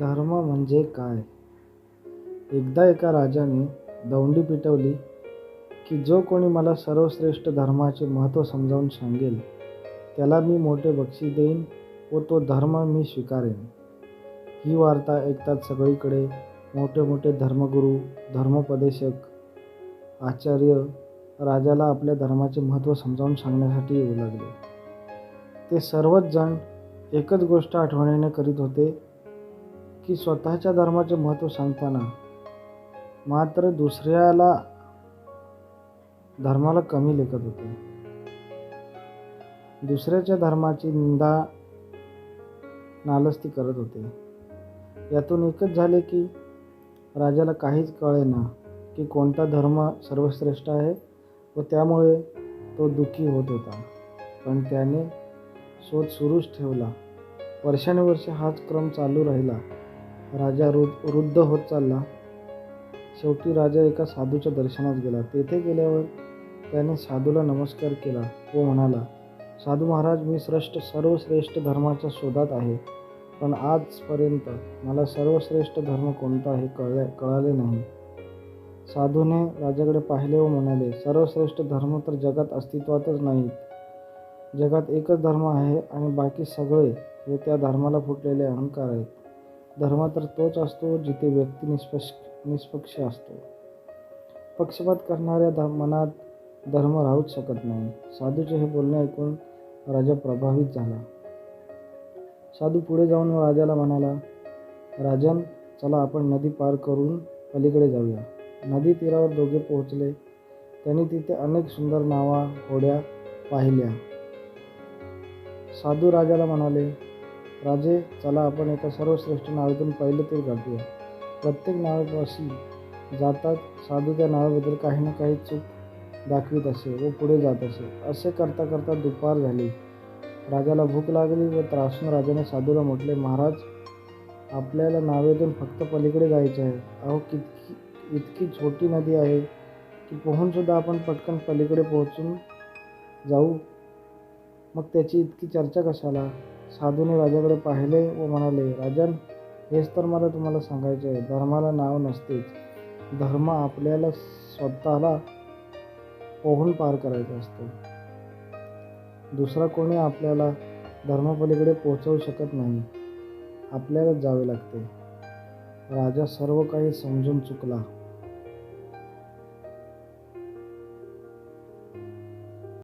धर्म म्हणजे काय? एकदा एका राजाने दौंडी पिटवली की जो कोणी मला सर्वश्रेष्ठ धर्माचे महत्त्व समजावून सांगेल त्याला मी मोठे बक्षी देईन व तो धर्म मी स्वीकारेन. ही वार्ता ऐकताच सगळीकडे मोठे मोठे धर्मगुरू धर्मोपदेशक आचार्य राजाला आपल्या धर्माचे महत्त्व समजावून सांगण्यासाठी येऊ लागले. ते सर्वच जण एकच गोष्ट आठवणीने करीत होते की स्वतःच्या धर्माचे महत्त्व सांगताना मात्र दुसऱ्याला धर्माला कमी लेखत होते. दुसऱ्याच्या धर्माची निंदा नालस्ती करत होते. यातून एकच झाले की राजाला काहीच कळेना की कोणता धर्म सर्वश्रेष्ठ आहे व त्यामुळे तो दुःखी होत होता. पण त्याने शोध सुरूच ठेवला. वर्षानुवर्षे हाच क्रम चालू राहिला. राजा रु वृद्ध होत चालला. शेवटी राजा एका साधूच्या दर्शनात गेला. तेथे गेल्यावर त्याने साधूला नमस्कार केला. व म्हणाला साधू महाराज मी श्रेष्ठ सर्वश्रेष्ठ धर्माच्या शोधात आहे. पण आजपर्यंत मला सर्वश्रेष्ठ धर्म कोणता आहे कळले कळाले नाही. साधूने राजाकडे पाहिले व म्हणाले सर्वश्रेष्ठ धर्म तर जगात अस्तित्वातच नाहीत. जगात एकच धर्म आहे आणि बाकी सगळे हे त्या धर्माला फुटलेले अहंकार आहेत. धर्म तर तोच असतो जिथे व्यक्ती निष्पक्ष निष्पक्ष असतो. पक्षपात करणाऱ्या ध मनात धर्म राहूच शकत नाही. साधूचे हे बोलणे ऐकून राजा प्रभावित झाला. साधू पुढे जाऊन राजाला म्हणाला राजन चला आपण नदी पार करून पलीकडे जाऊया. नदी तीरावर दोघे पोहोचले. त्यांनी तिथे अनेक सुंदर नावा होड्या पाहिल्या. साधू राजाला म्हणाले राजे चला आपण एका सर्वश्रेष्ठ नावेतून पहिले तीर गाठूया. प्रत्येक नावापाशी जातात साधू त्या नावाबद्दल काही ना काही चूक दाखवित असे व पुढे जात असे. असे करता करता दुपार झाली. राजाला भूक लागली व त्रासून राजाने साधूला म्हटले महाराज आपल्याला नावेतून फक्त पलीकडे जायचे आहे. अहो कितकी इतकी छोटी नदी आहे की पोहूनसुद्धा आपण पटकन पलीकडे पोहोचून जाऊ. मग त्याची इतकी चर्चा कशाला? साधूने राजाकडे पाहिले व म्हणाले राजन हेच तर मला तुम्हाला सांगायचे आहे धर्माला नाव नसतेच. धर्म आपल्याला स्वतःला पोहून पार करायचा असतो. दुसरा कोणी आपल्याला धर्मापलीकडे पोहोचवू शकत नाही. आपल्यालाच जावे लागते. राजा सर्व काही समजून चुकला.